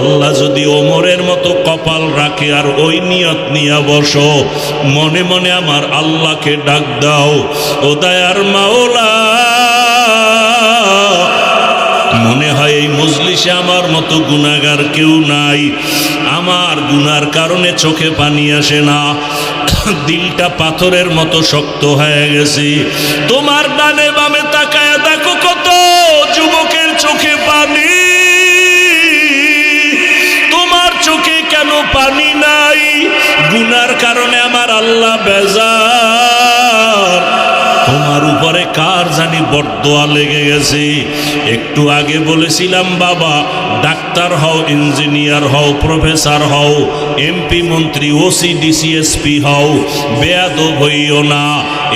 আল্লাহ যদি ওমরের মতো কপাল রাখে আর ওই নিয়ত নিয়া বসো, মনে মনে আমার আল্লাহকে ডাক দাও, ও দায়ার মাওলা। মনে হয় এই মজলিসে আমার মতো গুণাগার কেউ নাই। আমার গুনার কারণে চোখে পানি আসে না। দিলটা পাথরের মতো শক্ত হয়ে গেছে। তোমার ডানে বামে তাকায় দেখো কত যুবকের চোখে পানি। কেন পানি নাই, গুনার কারণে আমার আল্লাহ বেজার। তোমার উপরে কার জানি বরদোয়া লেগে গেছে। একটু আগে বলেছিলাম, বাবা, ডাক্তার হও, ইঞ্জিনিয়ার হও, প্রফেসর হও, এমপি মন্ত্রী, ওসি, ডিসিএসপি হও, বেয়াদব হইও না।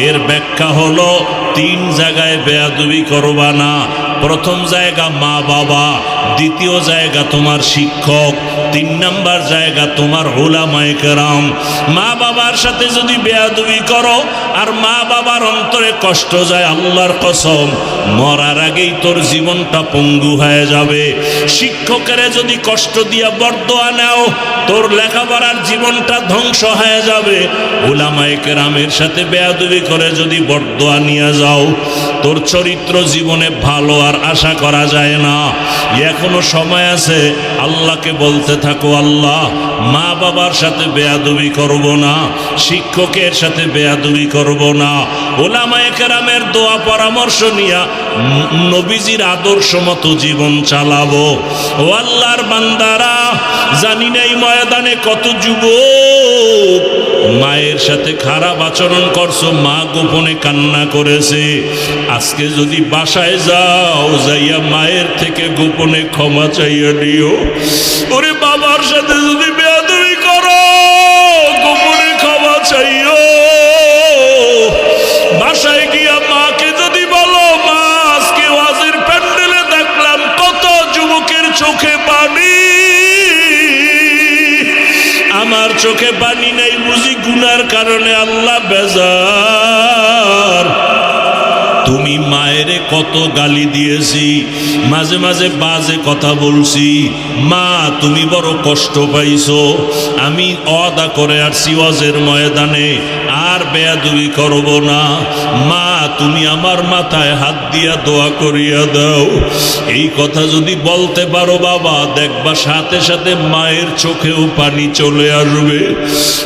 এর ব্যাখ্যা হলো, তিন জায়গায় বেয়াদবি করবা না। প্রথম জায়গা মা বাবা, দ্বিতীয় জায়গা তোমার শিক্ষক, তিন নাম্বার জায়গা তোমার ওলামায়ে কেরাম। মা বাবার সাথে যদি বেয়াদবি করো, আর মা বাবার অন্তরে কষ্ট যায় আল্লাহর কসম, মরার আগেই তোর জীবনটা পঙ্গু হয়ে যাবে। শিক্ষকের যদি কষ্ট দিয়া বরদোয়া নাও, তোর লেখাপড়ার জীবনটা ধ্বংস হয়ে যাবে। ওলামায়ে কেরামের সাথে বেয়াদবি করে যদি বরদোয়া নিয়ে যাও, তোর চরিত্র জীবনে ভালো আর আশা করা যায় না। এখনও সময় আছে, আল্লাহকে বলতে থাকো, আল্লাহ, মা বাবার সাথে বেয়াদবি করব না, শিক্ষকের সাথে বেয়াদবি করব না। ওলামায়ে কেরামের দোয়া পরামর্শ নিয়া নবীজির আদর্শ মতো জীবন চালাবো। ও আল্লাহর বান্দারা, জানি না এই ময়দানে কত যুবক মায়ের সাথে খারাপ আচরণ করছ, মা গোপনে কান্না করেছে। আজকে যদি বাসায় যাও যাইয়া মায়ের থেকে গোপনে ক্ষমা চাইয়া দিও ওরে বাবার সাথে যদি বেয়াদবি করো, গোপনে ক্ষমা চাইও। বাসায় গিয়া মাকে যদি বলো, মা, আজকে ওয়াজের প্যান্ডেলে দেখলাম কত যুবকের চোখে পানি। আমার চোখে পানি নাই বুঝি গুনার কারণে আল্লাহ বেজার। কত গালি দিয়েছি। মাঝে মাঝে বাজে কথা বলছি। মা, তুমি বড় কষ্ট পাইছো। আমি অদা করে আর সিওয়াজের ময়দানে। আর বেয়াদুবি করব না। মা, তুমি আমার মাথায় হাত দিয়া দোয়া করিয়া দাও। এই কথা যদি বলতে পারো বাবা, দেখবা সাথে সাথে মায়ের চোখেও পানি চলে আসবে।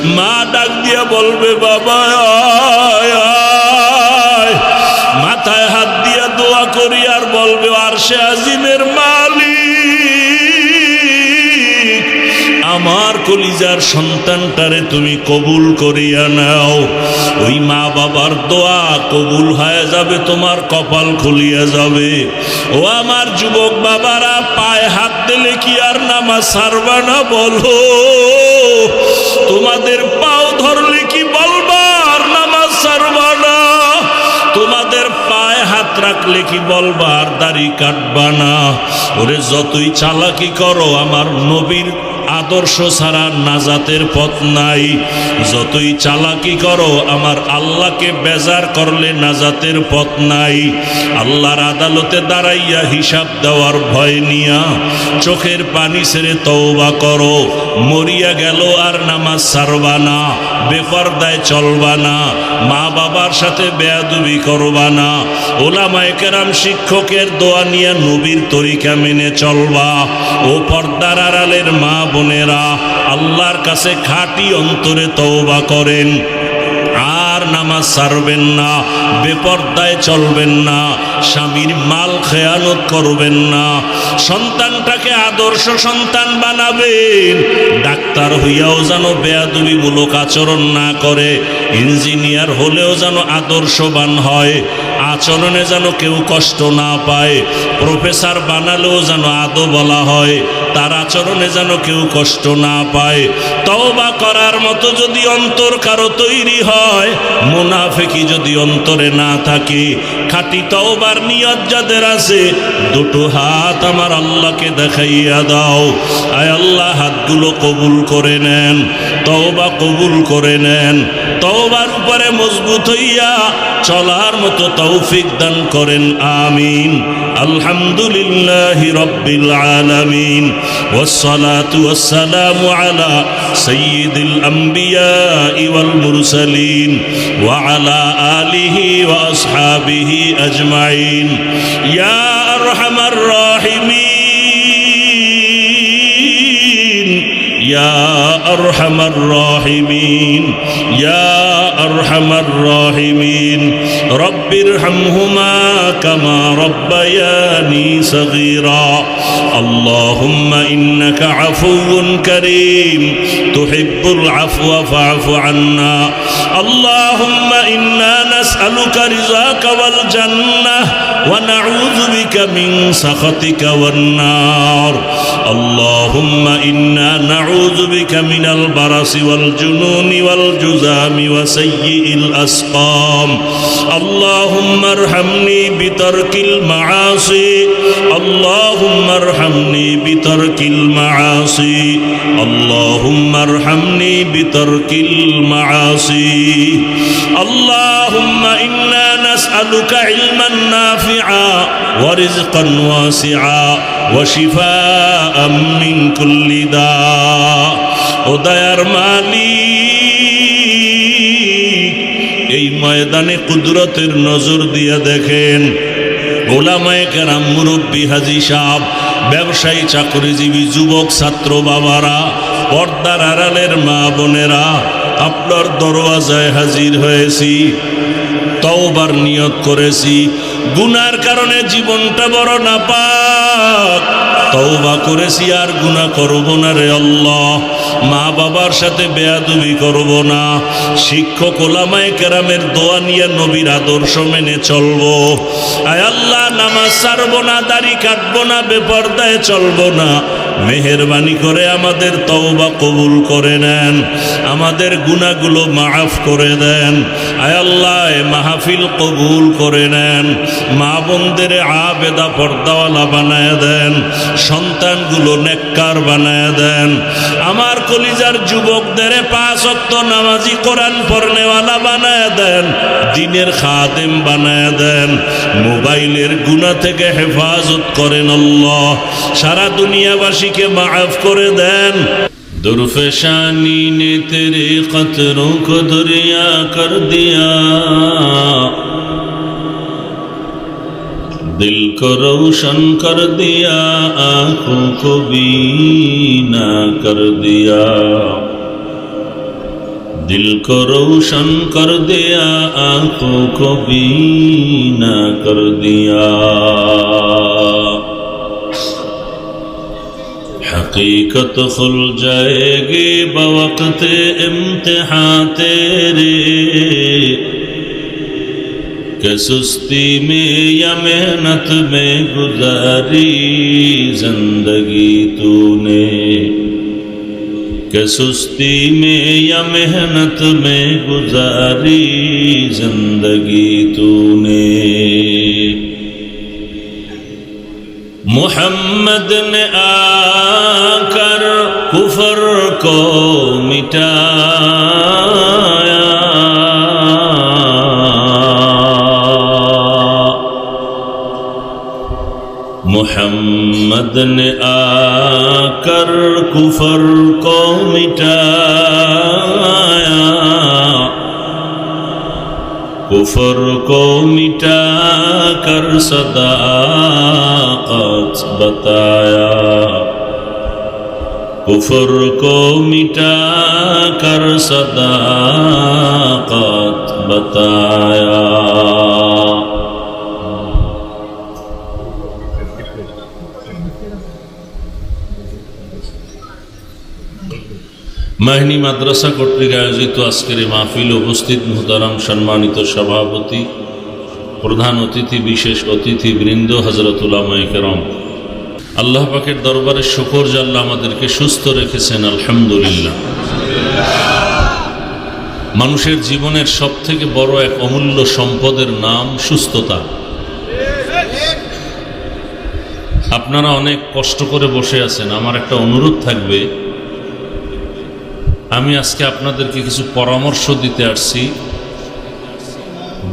মা ডাক দিয়া বলবে, বাবা বলবে আর সে আজিমের মালিক। আমার কলিজার সন্তানটারে তুমি কবুল করিয়া নাও। ওই মা বাবার দোয়া কবুল হয়ে যাবে, তোমার কপাল খুলিয়া যাবে। ও আমার যুবক বাবারা, পায়ে হাত দিলে কি আর নামা সারবা না বলো? তোমাদের পাও রাখলে কি বলবার দাড়ি কাটবা না। ওরে যতই চালাকি করো, আমার নবীর আদর্শ ছাড়া নাজাতের পথ নাই। যতই চালাকি করো, আমার আল্লাহকে বেজার করলে নাজাতের পথ নাই। আল্লাহর আদালতে দাঁড়াইয়া হিসাব দেওয়ার ভয় নিয়া চোখের পানি ছেড়ে তওবা করো। মরিয়া গেল আর নামাজ সারবা না। বেপরদায় চলবা না, মা বাবার সাথে বেয়াদুবি করবা না। ওলামায়ে শিক্ষকের দোয়া নিয়ে নবীর তরিকা মেনে চলবা। ও পর্দার আড়ালের মা বোনেরা, আল্লাহর কাছে খাঁটি অন্তরে তওবা করেন। আর নামাজ সারবেন না, বেপর্দায় চলবেন না। স্বামীর মাল খেয়ানত করবেন না। সন্তানটাকে আদর্শ সন্তান বানাবেন। ডাক্তার হইয়াও যেন বেয়াদবিমূলক আচরণ না করে। ইঞ্জিনিয়ার হলেও যেন আদর্শবান হয়। আচরণে যেন কেউ কষ্ট না পায়। প্রফেসর বানালেও যেন আদো বলা হয়। তার আচরণে যেন কেউ কষ্ট না পায়। তওবা করার মতো যদি অন্তর কারও তৈরি হয় মুনাফেকি যদি অন্তরে না থাকে। খাটি করবার নিয়ত যাদের আছে, দুটো হাত আমার আল্লাহকে দেখাইয়া দাও। আয় আল্লাহ, হাতগুলো কবুল করে নেন, তওবা কবুল করে নেন। তওবার উপরে মজবুত হইয়া চলার মতো তৌফিক দান করেন, আমিন। আলহামদুলিল্লাহি রব্বিল আলামিন। ওয়াসসালাতু ওয়াসসালামু আলা সাইয়্যিদিল আমবিয়া ওয়াল মুরসালিন। ওয়া আলা আলিহি ওয়া আসহাবিহি আজমাইন। আজমাইন ইয়া আরহামার রাহিমিন ইয়া আরহামার রাহিমিন ইয়া أرحم الراحمين. رب ارحمهما كما ربياني صغيرا. اللهم إنك عفو كريم. تحب العفو فاعف عنا. اللهم إنا نسألك رزاك والجنة ونعوذ بك من سخطك والنار. اللهم إنا نعوذ بك من البرص والجنون والجزام وسيء سيء الأسقام. اللهم ارحمني بترك المعاصي. اللهم ارحمني بترك المعاصي. اللهم ارحمني بترك المعاصي. اللهم إنا نسألك علما نافعا ورزقا واسعا وشفاء من كل داء. ودير مالي. এই ময়দানে কুদরতের নজর দিয়ে দেখেন। ওলামায়ে কেরাম, মুরব্বী হাজি সাহ ব্যবসায়ী, চাকরিজীবী, যুবক, ছাত্র বাবারা, পর্দার আড়ালের মা বোনেরা, আপনার দরওয়াজায় হাজির হয়েছি, তওবার নিয়ত করেছি। গুনার কারণে জীবনটা বড় নাপাক। তওবা করেছি আর গুনাহ করব না রে আল্লাহ। মা বাবার সাথে বেয়াদুবি করব না। শিক্ষক ওলামায় কেরামের দোয়া নিয়ে নবীর আদর্শ মেনে চলবো। আয় আল্লাহ, নামাজ ছাড়ব না, দাড়ি কাটবো না, বেপর্দায় চলবো না। মেহরবানি করে আমাদের তওবা কবুল করে নেন, আমাদের গুনাহগুলো মাফ করে দেন, আয় আল্লাহ, এ মাহফিল কবুল করে নেন, মা বোনদের আবেদা পর্দাওয়ালা বানায় দেন, সন্তানগুলো নেককার বানায় দেন, আমার কলিজার যুবকদের পাঁচ অক্ত নামাজি কোরআন পড়নেওয়ালা বানায় দেন, দিনের খাদেম বানায় দেন, মোবাইলের গুণা থেকে হেফাজত করেন আল্লাহ, সারা দুনিয়াবাসীকে মাফ করে দেন दुर्फशानी ने तेरे कतरों को दरिया कर दिया दिल को रोशन कर दिया आंखों को बीना कर दिया दिल को रोशन कर दिया आंखों को बीना कर दिया हकीकत खुल जाएगी बवक्त इम्तिहान तेरे कि सुस्ती में या मेहनत में गुजारी जिंदगी तूने कि सुस्ती में या मेहनत में गुजारी जिंदगी तूने मोहम्मद ने आकर कुफर को मिटाया मोहम्मद ने आकर कुफर को मिटाया कुफर को मिटा कर सदाकत बताया कुफर को मिटा कर सदाकत बताया মাহিনী মাদ্রাসা কর্তৃক আয়োজিত আজকের এই মাহফিল উপস্থিত মুহতারাম সম্মানিত সভাপতি, প্রধান অতিথি, বিশেষ অতিথি বৃন্দ হজরতুল্লাহ কেরম। আল্লাহ পাকের দরবারে শুকর জাল্লা আমাদেরকে সুস্থ রেখেছেন, আলহামদুলিল্লাহ। মানুষের জীবনের সব থেকে বড় এক অমূল্য সম্পদের নাম সুস্থতা। আপনারা অনেক কষ্ট করে বসে আছেন, আমার একটা অনুরোধ থাকবে আমি আজকে আপনাদেরকে কিছু পরামর্শ দিতে আসছি।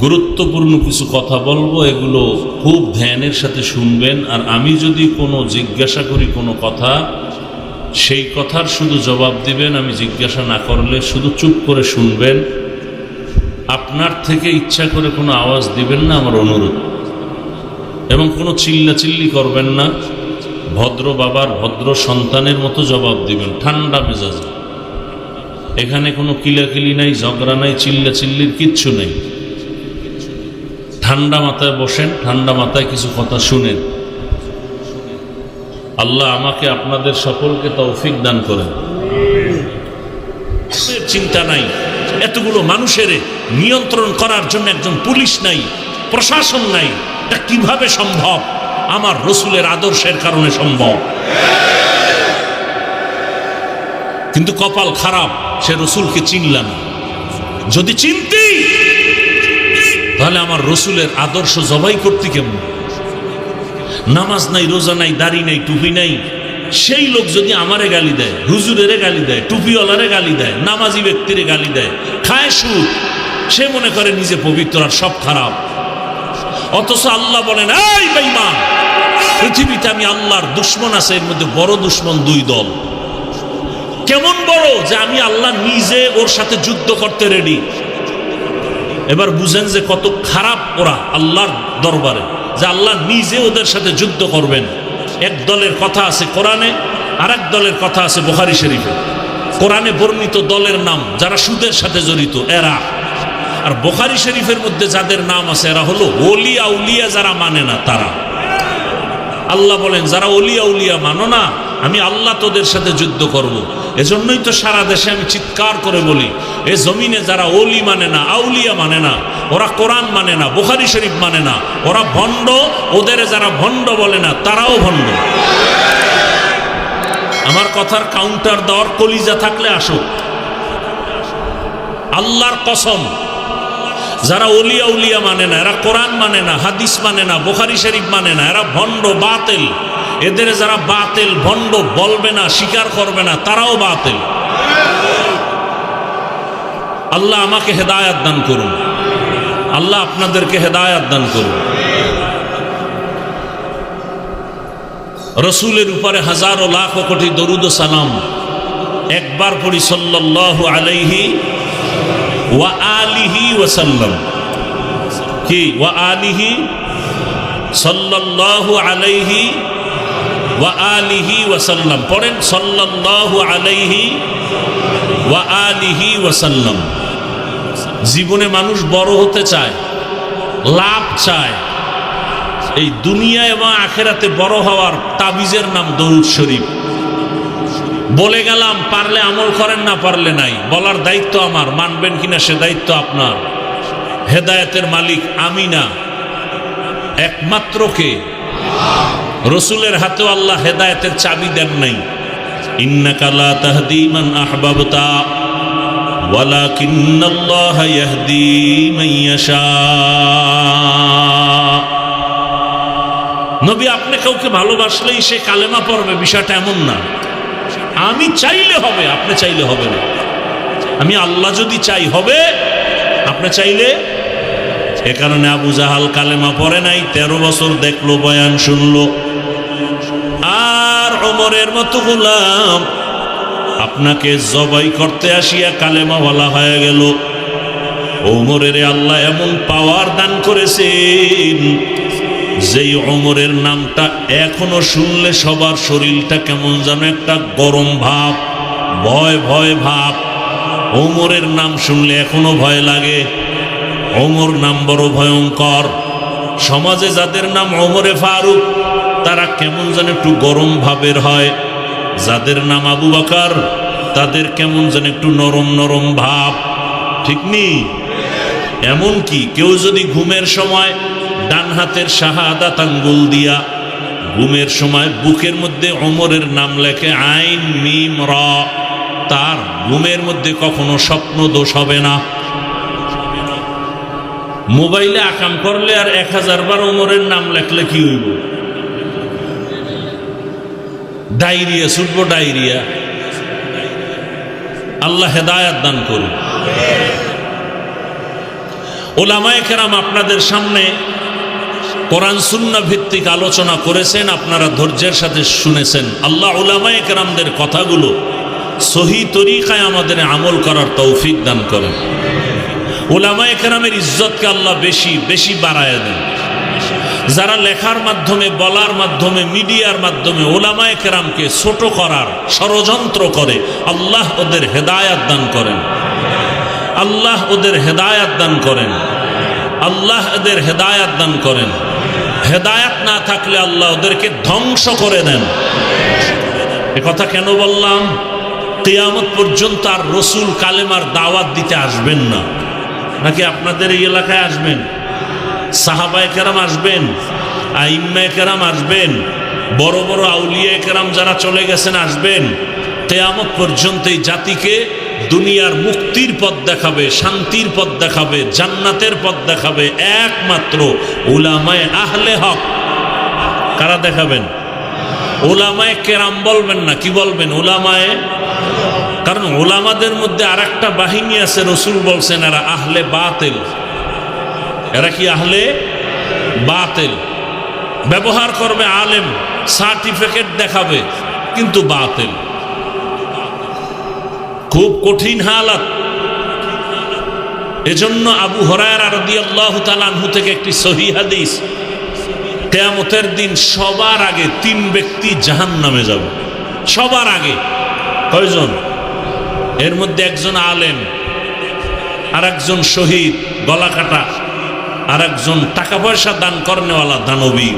গুরুত্বপূর্ণ কিছু কথা বলব, এগুলো খুব ধ্যানের সাথে শুনবেন। আর আমি যদি কোনো জিজ্ঞাসা করি কোনো কথা, সেই কথার শুধু জবাব দিবেন, আমি জিজ্ঞাসা না করলে শুধু চুপ করে শুনবেন। আপনার থেকে ইচ্ছা করে কোনো আওয়াজ দিবেন না আমার অনুরোধ। এবং কোনো চিল্লাচিল্লি করবেন না। ভদ্র বাবার ভদ্র সন্তানের মতো জবাব দিবেন, ঠান্ডা মেজাজে। এখানে কোনো কিলাকিলি নাই, ঝগড়া নাই, চিল্লাচিল্লির কিচ্ছু নেই। ঠান্ডা মাথায় বসেন, ঠান্ডা মাথায় কিছু কথা শুনেন। আল্লাহ আমাকে, আপনাদের সকলকে তৌফিক দান করেন। চিন্তা নাই, এতগুলো মানুষের নিয়ন্ত্রণ করার জন্য একজন পুলিশ নাই, প্রশাসন নাই। এটা কীভাবে সম্ভব? আমার রসুলের আদর্শের কারণে সম্ভব। কিন্তু কপাল খারাপ। সে রসুলকে চিনল না যদি চিনতি, তাহলে আমার রসুলের আদর্শ জবাই করতে কেমন? নামাজ নাই, রোজা নাই, দাড়ি নাই, টুপি নাই, সেই লোক যদি আমারে গালি দেয়, হুজুরেরে গালি দেয়, টুপিওয়ালারে গালি দেয়, নামাজি ব্যক্তিরে গালি দেয়, খায় সুদ, সে মনে করে নিজে পবিত্র আর সব খারাপ। অথচ আল্লাহ বলেন, এই বেঈমান, পৃথিবীতে আমি আল্লাহর দুশ্মন আছে, এর মধ্যে বড় দুশ্মন দুই দল। কেমন বড় যে আমি আল্লাহ নিজে ওর সাথে যুদ্ধ করতে রেডি এবার বুঝেন যে কত খারাপ ওরা আল্লাহর দরবারে, যে আল্লাহ নিজে ওদের সাথে যুদ্ধ করবেন। এক দলের কথা আছে কোরআনে আর দলের কথা আছে বোখারি শরীফে। কোরআনে বর্ণিত দলের নাম, যারা সুদের সাথে জড়িত, এরা। আর বোখারি শরীফের মধ্যে যাদের নাম আছে, এরা হলো ওলিয়া উলিয়া যারা মানে না, তারা। আল্লাহ বলেন, যারা অলিয়া উলিয়া মানো না, আমি আল্লাহ তোদের সাথে যুদ্ধ করব। এজন্যই তো সারা দেশে আমি চিৎকার করে বলি, এ জমিনে যারা অলি মানে না, আউলিয়া মানে না, ওরা কোরআন মানে না, বুখারি শরীফ মানে না, ওরা ভণ্ড, ওদের যারা ভণ্ড বলে না, তারাও ভণ্ড। আমার কথার কাউন্টার দেওয়ার কলিজা থাকলে আসুক। আল্লাহর কসম, যারা অলিয়া উলিয়া মানে না, এরা কোরআন মানে না, হাদিস মানে না, বোখারি শরীফ মানে না, এরা ভণ্ড, বাতেল। এদের যারা বাতেল, ভণ্ড বলবে না, স্বীকার করবে না, তারাও বাতেল। আল্লাহ আমাকে হেদায়াত দান করুন। আল্লাহ আপনাদেরকে হেদায়াত দান করুন। রসুলের উপরে হাজারো লাখ কোটি দরুদ সালাম একবার পড়ি সাল্লাল্লাহু আলাইহি ওয়া আলিহি ওয়াসাল্লাম কি? ওয়া আলিহি সাল্লাল্লাহু আলাইহি ওয়া ওয়াসাল্লাম ওয়া ওয়াসাল্লাম জীবনে মানুষ বড় হতে চায়, লাভ চায়। এই দুনিয়া এবং আখেরাতে বড় হওয়ার তাবিজের নাম দরুদ শরীফ। বলে গেলাম, পারলে আমল করেন না, পারলে নাই। বলার দায়িত্ব আমার, মানবেন কিনা সে দায়িত্ব আপনার। হেদায়েতের মালিক আমি না। একমাত্র কে? রসুলের হাতেও আল্লাহ হেদায়েতের চাবি দেন নাই। ইন্নাকালা তাহদিমান আহবাবতা, ওয়ালাকিন্নাল্লাহ ইয়াহদি মান ইয়াশা। নবী, আপনি কাউকে ভালোবাসলেই সে কালেমা পড়বে, বিষয়টা এমন না। আমি চাইলে হবে, আপনি চাইলে হবে না। আমি আল্লাহ যদি চাই, হবে? আপনি চাইলে? এ কারণে আবু জাহাল কালেমা পড়ে নাই, তেরো বছর দেখল, বয়ান শুনলো। ওমরের মতো গোলাম। আপনাকে জবাই করতে আসিয়া কালেমাওয়ালা হয়ে গেল। ওমরের আল্লাহ এমন পাওয়ার দান করেছেন, যেই অমরের নামটা এখনও শুনলে সবার শরীরটা কেমন যেন একটা গরম ভাব, ভয় ভয় ভাব। ওমরের নাম শুনলে এখনও ভয় লাগে। ওমর নাম বড় ভয়ঙ্কর। সমাজে যাদের নাম অমরে ফারুক তারা কেমন যেন একটু গরম ভাবের হয়। যাদের নাম আবু বাকার, তাদের কেমন যেন একটু নরম নরম ভাব। ঠিক নেই এমন কি? কেউ যদি ঘুমের সময় ডান হাতের শাহাদাত আঙ্গুল দিয়া ঘুমের সময় বুকের মধ্যে অমরের নাম লেখে, আইন মিম র তার ঘুমের মধ্যে কখনো স্বপ্ন দোষ হবে না। মোবাইলে আকাম করলে আর এক হাজার বার নাম লেখলে কি হইব? Diarrhoea ছুটবো diarrhoea. আল্লাহ হেদায়াত দান করুন। ওলামায়ে কেরাম আপনাদের সামনে কোরআন সুন্না ভিত্তিক আলোচনা করেছেন, আপনারা ধৈর্যের সাথে শুনেছেন। আল্লাহ ওলামায়ে কেরামদের কথাগুলো সহি তরিকায় আমাদের আমল করার তৌফিক দান করেন। ওলামায়ে কেরামের ইজ্জতকে আল্লাহ বেশি বেশি বাড়ায় দেন। যারা লেখার মাধ্যমে, বলার মাধ্যমে, মিডিয়ার মাধ্যমে, ওলামায়ে কেরামকে ছোট করার ষড়যন্ত্র করে, আল্লাহ ওদের হেদায়াত দান করেন। আল্লাহ ওদের হেদায়াত দান করেন। আল্লাহ এদের হেদায়াত দান করেন। হেদায়াত না থাকলে আল্লাহ ওদেরকে ধ্বংস করে দেন। এ কথা কেন বললাম? তেয়ামত পর্যন্ত আর রসুল কালেমার দাওয়াত দিতে আসবেন না। নাকি আপনাদের এই এলাকায় আসবেন? সাহাবায় কেরাম আসবেন, আইম্মায় কেরাম আসবেন, বড় বড় আউলিয়া কেরাম যারা চলে গেছেন আসবেন, কেয়ামত পর্যন্ত এই জাতিকে দুনিয়ার মুক্তির পথ দেখাবে, শান্তির পথ দেখাবে, জান্নাতের পথ দেখাবে একমাত্র উলামায় আহলে হক। কারা দেখাবেন? ওলামায় কেরাম বলবেন না, কি বলবেন? ওলামায় কারণ ওলামাদের মধ্যে আর একটা বাহিনী আছে, রসুল বলছেন, এরা আহলে বাতেল। এরা কি আহলে বাতেল? ব্যবহার করবে আলেম, সার্টিফিকেট দেখাবে, কিন্তু বাতেল। খুব কঠিন হালাত। এজন্য আবু হরায় রদি আল্লাহ তালানহু থেকে একটি সহি হাদিস, কেয়ামতের দিন সবার আগে তিন ব্যক্তি জাহান নামে যাবে। সবার আগে। কয়জন? এর মধ্যে একজন আলেম আর একজন শহীদ, গলা কাটা। আর একজন টাকা পয়সা দান করনেওয়ালা দানবী।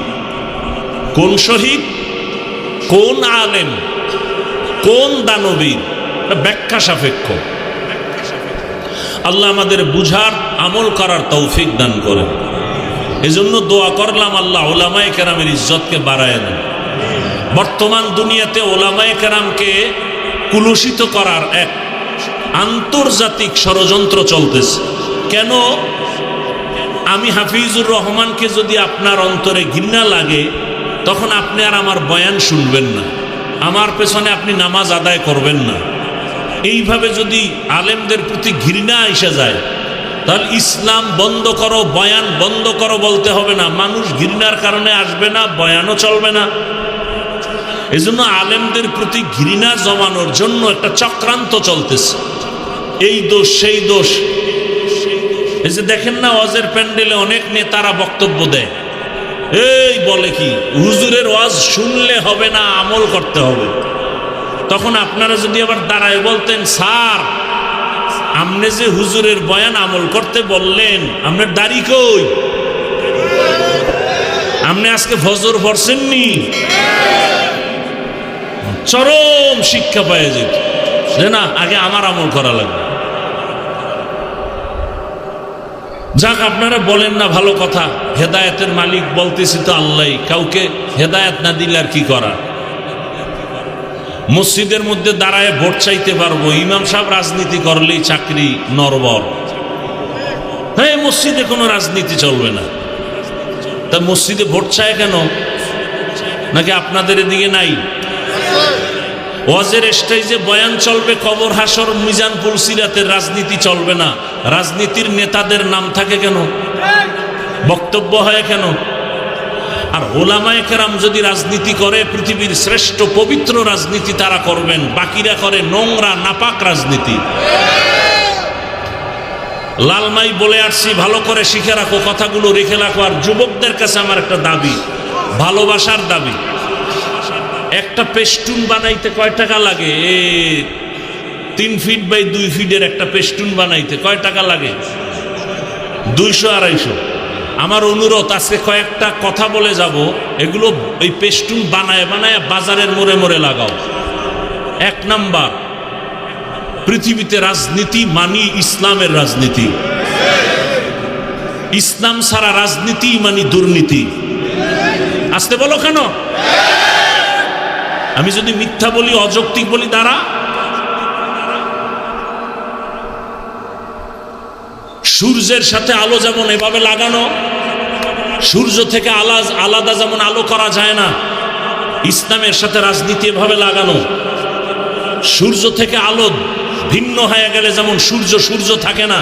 কোন শহীদ? কোন আলেম? কোন দানবী? ব্যাখ্যা সাপেক্ষ। আল্লাহ আমাদের বুঝার, আমল করার তৌফিক দান করেন। এজন্য দোয়া করলাম আল্লাহ ওলামায় কেরামের ইজ্জতকে বাড়ায় দেন। বর্তমান দুনিয়াতে ওলামায় কেরামকে কুলুষিত করার এক আন্তর্জাতিক ষড়যন্ত্র চলতেছে। কেন? আমি হাফিজুর রহমানকে যদি আপনার অন্তরে ঘৃণা লাগে, তখন আপনি আর আমার বয়ান শুনবেন না। আমার পেছনে আপনি নামাজ আদায় করবেন না। এইভাবে যদি আলেমদের প্রতি ঘৃণা এসে যায়, তাহলে ইসলাম বন্ধ করো, বয়ান বন্ধ করো বলতে হবে না। মানুষ ঘৃণার কারণে আসবে না, বয়ানও চলবে না। এই জন্য আলেমদের প্রতি ঘৃণা জমানোর জন্য একটা চক্রান্ত চলতেছে। এই দোষ, সেই দোষ এই যে দেখেন না, ওয়াজের প্যান্ডেলে অনেক নেতারা বক্তব্য দেয়। এই বলে কি, হুজুরের ওয়াজ শুনলে হবে না, আমল করতে হবে। তখন আপনারা যদি আবার দাঁড়ায় বলতেন, স্যার আপনি যে হুজুরের বয়ান আমল করতে বললেন আপনার দাড়ি কই? আপনি আজকে ফজর পড়ছেননি? চরম শিক্ষা পায় যেত। যে না, আগে আমার আমল করা লাগবে। যাক, আপনারা বলেন না ভালো কথা। হেদায়তের মালিক বলতেছি তো আল্লাহ কাউকে হেদায়ত না দিলে আর কি করা মসজিদের মধ্যে দাঁড়ায় ভোট চাইতে পারব। ইমাম সাহেব রাজনীতি করলেই চাকরি নরবর। হ্যাঁ মসজিদে কোনো রাজনীতি চলবে না। তা মসজিদে ভোট চায় কেন? নাকি আপনাদের এদিকে নাই? ওয়াজের স্টেজে বয়ান চলবে, কবর, হাসর মিজানপুর সিরাতের রাজনীতি চলবে না। রাজনীতির নেতাদের নাম থাকে কেন? বক্তব্য হয় কেন? আর ওলামায় কেরাম যদি রাজনীতি করে, পৃথিবীর শ্রেষ্ঠ পবিত্র রাজনীতি তারা করবেন। বাকিরা করে নোংরা, নাপাক রাজনীতি। লালমাই বলে আসছি, ভালো করে শিখে রাখো, কথাগুলো রেখে রাখো, আর যুবকদের কাছে আমার একটা দাবি, ভালোবাসার দাবি। একটা পেস্টুন বানাইতে কয় টাকা লাগে? তিন ফিট বাই দুই ফিটের একটা পেস্টুন বানাইতে কয় টাকা লাগে? দুইশো, আড়াইশো। আমার অনুরোধ, আজকে কয়েকটা কথা বলে যাব। এগুলো এই পেস্টুন বানায় বানায় বাজারের মোড়ে মোড়ে লাগাও। এক নাম্বার, পৃথিবীতে রাজনীতি মানি ইসলামের রাজনীতি। ইসলাম ছাড়া রাজনীতি মানি দুর্নীতি। আসতে বলো কেন? আমি যদি মিথ্যা বলি, অযৌক্তিক বলি দ্বারা সূর্যের সাথে আলো যেমন এভাবে লাগানো, সূর্য থেকে আলাজ আলাদা যেমন আলো করা যায় না, ইসলামের সাথে রাজনীতি এভাবে লাগানো। সূর্য থেকে আলো ভিন্ন হয়ে গেলে যেমন সূর্য সূর্য থাকে না,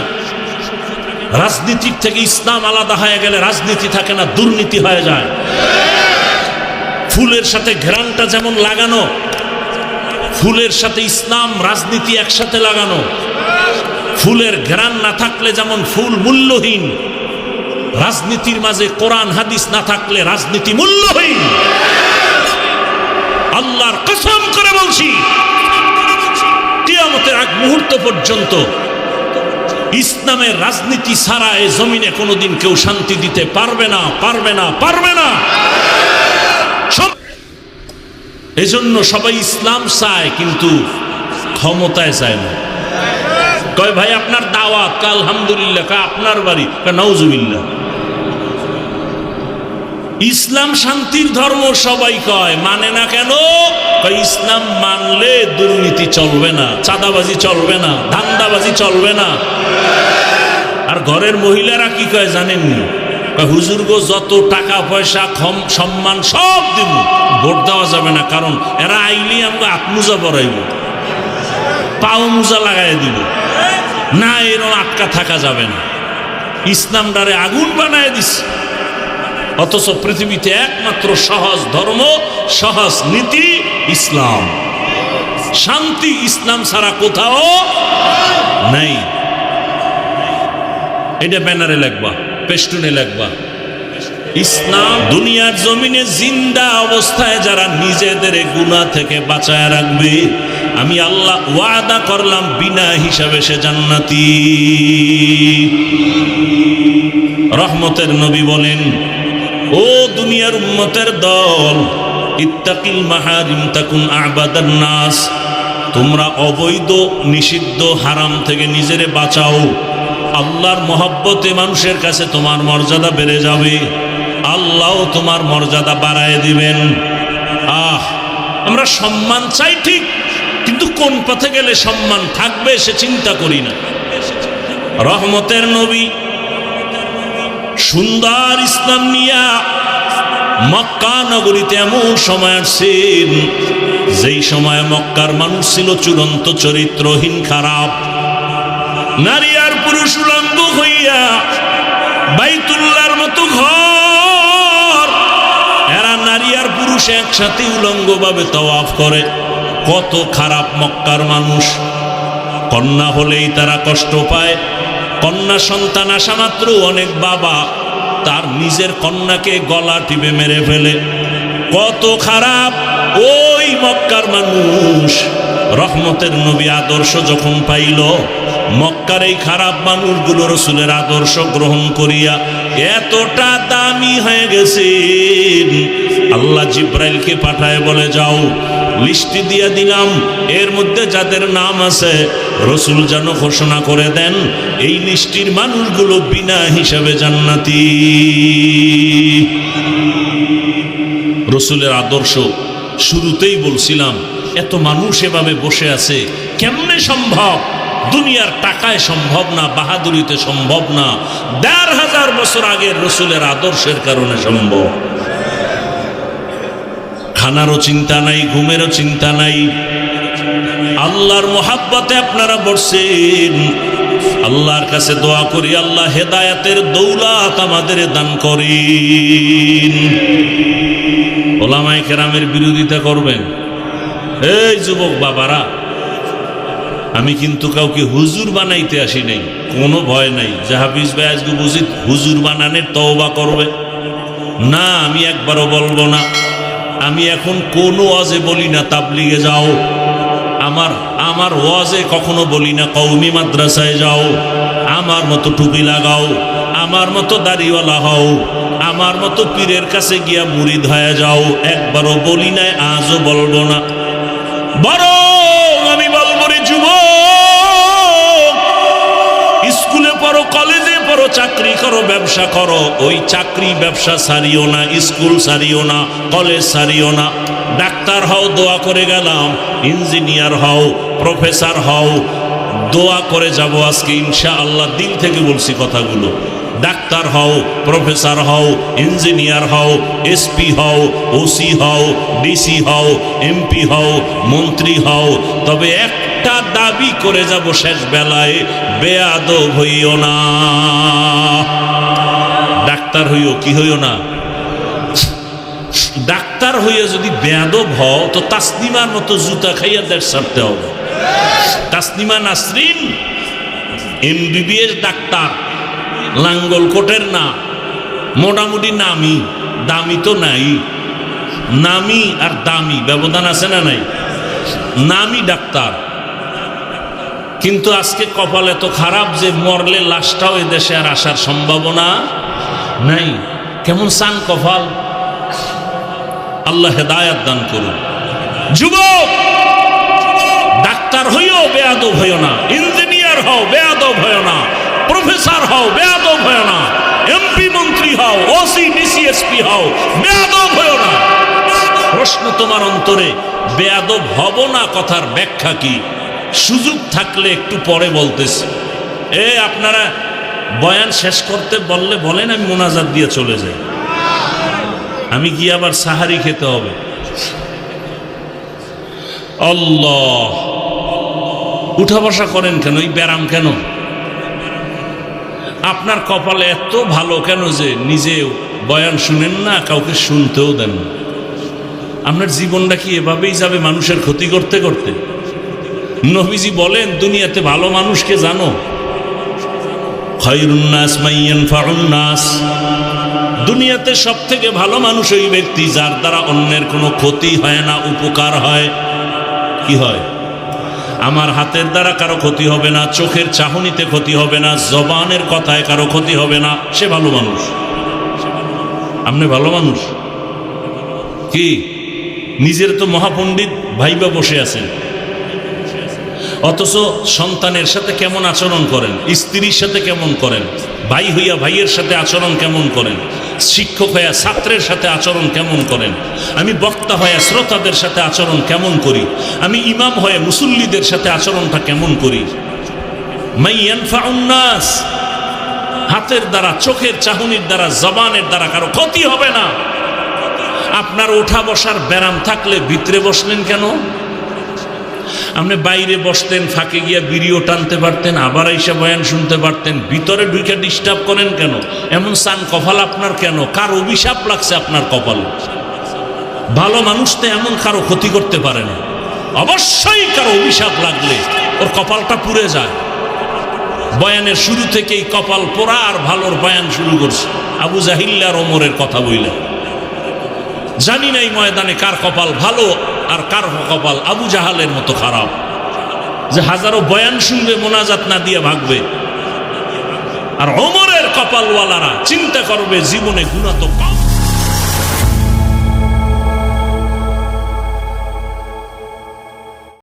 রাজনীতির থেকে ইসলাম আলাদা হয়ে গেলে রাজনীতি থাকে না, দুর্নীতি হয়ে যায়। ফুলের সাথে ঘ্রাণটা যেমন লাগানো, ফুলের সাথে ইসলাম, রাজনীতি একসাথে লাগানো, ফুলের ঘ্রাণ না থাকলে যেমন ফুল মূল্যহীন, রাজনীতির মাঝে কোরআন, হাদিস না থাকলে রাজনীতি মূল্যহীন। আল্লাহর কসম করে বলছি, কিয়ামতের এক মুহূর্ত পর্যন্ত ইসলামের রাজনীতি ছাড়া এ জমিনে কোনোদিন কেউ শান্তি দিতে পারবে না পারবে না পারবে না। এজন্য সবাই ইসলাম চায়, কিন্তু ক্ষমতায় চায় না। কয়, ভাই, আপনার দাওয়াত আলহামদুলিল্লাহ কা আপনার বাড়ি কা নওজুবিল্লাহ ইসলাম শান্তির ধর্ম সবাই কয় মানে না কেন? ইসলাম মানলে দুর্নীতি চলবে না, চাঁদাবাজি চলবে না, ধান্দাবাজি চলবে না। আর ঘরের মহিলারা কি কয় জানেননি? হুজুর গো, যত টাকা পয়সা, ক্ষম, সম্মান সব দিব। ভোট দেওয়া যাবে না, কারণ এরা আইলি আমাকে আত্মুজা পড়াইব পাও মুজা লাগাই দিব। না, এরম আটকা থাকা যাবে না। ইসলাম ডারে আগুন বানায় দিচ্ছে অথচ পৃথিবীতে একমাত্র সহজ ধর্ম, সহজ নীতি, ইসলাম। শান্তি ইসলাম ছাড়া কোথাও নাই। এটা ব্যানারে লাগবা পেস্টুনে লাগবা। ইসলাম দুনিয়ার জমিনে জিন্দা অবস্থায় যারা নিজেদের গুণা থেকে বাঁচায় রাখবে, আমি আল্লাহ ওয়াদা করলাম বিনা হিসাবে সে জান্নাতি। রহমতের নবী বলেন, ও দুনিয়ার উম্মতের দল, ইত্তাকিল মাহারিম তাকুন আবাদান নাস, তোমরা অবৈধ, নিষিদ্ধ, হারাম থেকে নিজেরে বাঁচাও। আল্লাহর মহব্বতে মানুষের কাছে তোমার মর্যাদা বেড়ে যাবে। আল্লাহ তোমার মর্যাদা বাড়ায় দিবেন। আহ, আমরা সম্মান চাই ঠিক, কিন্তু কোন পথে গেলে সম্মান থাকবে সে চিন্তা করি না। রহমতের নবী সুন্দর ইসলাম নিয়া মক্কা নগরীতে এমন সময় আসছেন, যেই সময় মক্কার মানুষ ছিল চূড়ান্ত চরিত্রহীন, খারাপ। নারী আর পুরুষ বাইতুল্লার মতো ঘর। এরা নারী আর পুরুষ একসাথে উলঙ্গ ভাবে তওয়াফ করে। কত খারাপ মক্কার মানুষ। কন্যা হলেই তারা কষ্ট পায়। কন্যা সন্তান আসা মাত্র অনেক বাবা। তার নিজের কন্যাকে গলা টিপে মেরে ফেলে। কত খারাপ ওই মক্কার মানুষ। রহমতের নবী আদর্শ যখন পাইল মক্কার এই খারাপ মানুষগুলো রসুলের আদর্শ গ্রহণ করিয়া এতটা দামি হয়ে গেছে আল্লাহ জিব্রাইলকে পাঠায় বলে, যাও, লিস্টি দিয়ে দিলাম। এর মধ্যে যাদের নাম আছে, রসুল যেন ঘোষণা করে দেন, এই লিস্টির মানুষগুলো বিনা হিসাবে জান্নাতি। রসুলের আদর্শ, শুরুতেই বলছিলাম, এত মানুষ এভাবে বসে আছে, কেমনে সম্ভব? দুনিয়ার টাকায় সম্ভব না, বাহাদুরিতে সম্ভব না, দেড় হাজার বছর আগের রসুলের আদর্শের কারণে সম্ভব। খানারও চিন্তা নাই, ঘুমেরও চিন্তা নাই। আল্লাহর মোহাব্বতে আপনারা বসছেন। আল্লাহর কাছে দোয়া করি, আল্লাহ হেদায়াতের দৌলাত আমাদের দান করেন। ওলামাই কেরামের বিরোধিতা করবেন। এই যুবক বাবারা আমি কিন্তু কাউকে হুজুর বানাইতে আসি নাই। কোনো ভয় নাই। জাহাবিজ ভাই আজকে বুঝি হুজুর বানানের তওবা করবে। না, আমি একবারও বলব না। আমি এখন কোনো ওয়াজে বলি না, তাবলিগে যাও। আমার আমার ওয়াজে কখনো বলি না কৌমি মাদ্রাসায় যাও। আমার মতো টুপি লাগাও। আমার মতো দাড়িওয়ালা হও। আমার মতো পীরের কাছে গিয়া মুড়ি হয়ে যাও। একবারও বলি নাই, আজও বলব না। বড় পড়ো চাকরি করো, ব্যবসা করো, ওই চাকরি ব্যবসা সারিও না, স্কুল সারিও না, কলেজ সারিও না। ডাক্তার হও, দোয়া করে গেলাম, ইঞ্জিনিয়ার হও, প্রফেসর হও, দোয়া করে যাব আজকে ইনশা আল্লাহ দিল থেকে বলছি কথাগুলো। ডাক্তার হও, প্রফেসর হও, ইঞ্জিনিয়ার হও, এসপি হও, ওসি হও, ডিসি হও, এমপি হও, মন্ত্রী হও, তবে একটা দাবি করে যাব শেষ বেলায়, বেয়াদব হইও না। ডাক্তার হইও কি হইও না? ডাক্তার হইয়া যদি বেয়াদব হও, তো তাসনিমার মতো জুতা খাইয়া দেড় সারতে হবে। তাসনিমা নাসরিন, এমবিবিএস ডাক্তার লাঙ্গল কোটের না, মোটামুটি নামি, দামি তো নাই। নামি আর দামি, ব্যবধান আছে না নাই? নামি ডাক্তার। কিন্তু আজকে কপাল এত খারাপ যে মরলে লাশটাও এ দেশে আর আসার সম্ভাবনা নাই। কেমন সান কপাল? আল্লাহ হেদায়াত দান করুন। যুবক! ডাক্তার হইও, বেয়াদব হইও না। ইঞ্জিনিয়ার হও, বেয়াদব হইও না। প্রফেসর হও, বেয়াদব হইও না। এমপি মন্ত্রী হও, ওসি ডিসিএসপি হও, বেয়াদব হইও না। প্রশ্ন তোমার অন্তরে, বেয়াদব হব না কথার ব্যাখ্যা কি? সুযোগ থাকলে একটু পরে বলতেছি। এ, আপনারা বয়ান শেষ করতে বললে বলেন, আমি মোনাজাত দিয়ে চলে যাই। আমি কি আবার সাহারি খেতে হবে। আল্লাহ। উঠা বসা করেন কেন? এই ব্যারাম কেন? আপনার কপালে এত ভালো কেন যে নিজে বয়ান শুনেন না, কাউকে শুনতেও দেন আপনার জীবনটা কি এভাবেই যাবে মানুষের ক্ষতি করতে করতে? নবীজি বলেন, দুনিয়াতে ভালো মানুষকে জানো। ফাউন্নাস দুনিয়াতে সব থেকে ভালো মানুষ ওই ব্যক্তি, যার দ্বারা অন্যের কোনো ক্ষতি হয় না, উপকার হয়। কি হয়? আমার হাতের দ্বারা কারও ক্ষতি হবে না, চোখের চাহনিতে ক্ষতি হবে না, জবানের কথায় কারও ক্ষতি হবে না। সে ভালো মানুষ। আপনি ভালো মানুষ? কি? নিজের তো মহাপণ্ডিত ভাইবা বসে আছেন। অথচ সন্তানের সাথে কেমন আচরণ করেন? স্ত্রীর সাথে কেমন করেন? ভাই হইয়া ভাইয়ের সাথে আচরণ কেমন করেন? শিক্ষক হইয়া ছাত্রের সাথে আচরণ কেমন করেন? আমি বক্তা হয়ে শ্রোতাদের সাথে আচরণ কেমন করি? আমি ইমাম হয়ে মুসল্লিদের সাথে আচরণটা কেমন করি? মাইয়ানফাউন্নাস হাতের দ্বারা, চোখের চাহনির দ্বারা, জবানের দ্বারা কারও ক্ষতি হবে না। আপনার ওঠা বসার ব্যারাম থাকলে ভিতরে বসলেন কেন? আপনি বাইরে বসতেন, ফাঁকে গিয়া বিড়িও টানতে পারতেন, আবার এসে বয়ান শুনতে পারতেন, ভিতরে ঢুকে ডিস্টার্ব করেন কেন? এমন সান কপাল আপনার কেন? কার অভিশাপ লাগছে আপনার কপাল? ভালো মানুষ তো এমন কারও ক্ষতি করতে পারে না। অবশ্যই কারও অভিশাপ লাগলে ওর কপালটা পুড়ে যায়। বয়ানের শুরু থেকেই কপাল পোড়া আর ভালোর বয়ান শুরু করছে। আবু জাহিল্লার ওমরের কথা বইলে জানি নাই ময়দানে কার কপাল ভালো আর কার কপাল আবু জাহালের মতো খারাপ। যে হাজারো বয়ান শুনবে, মোনাজাত না দিয়ে ভাগবে। আর অমরের কপালওয়ালারা চিন্তা করবে, জীবনে গুণা তো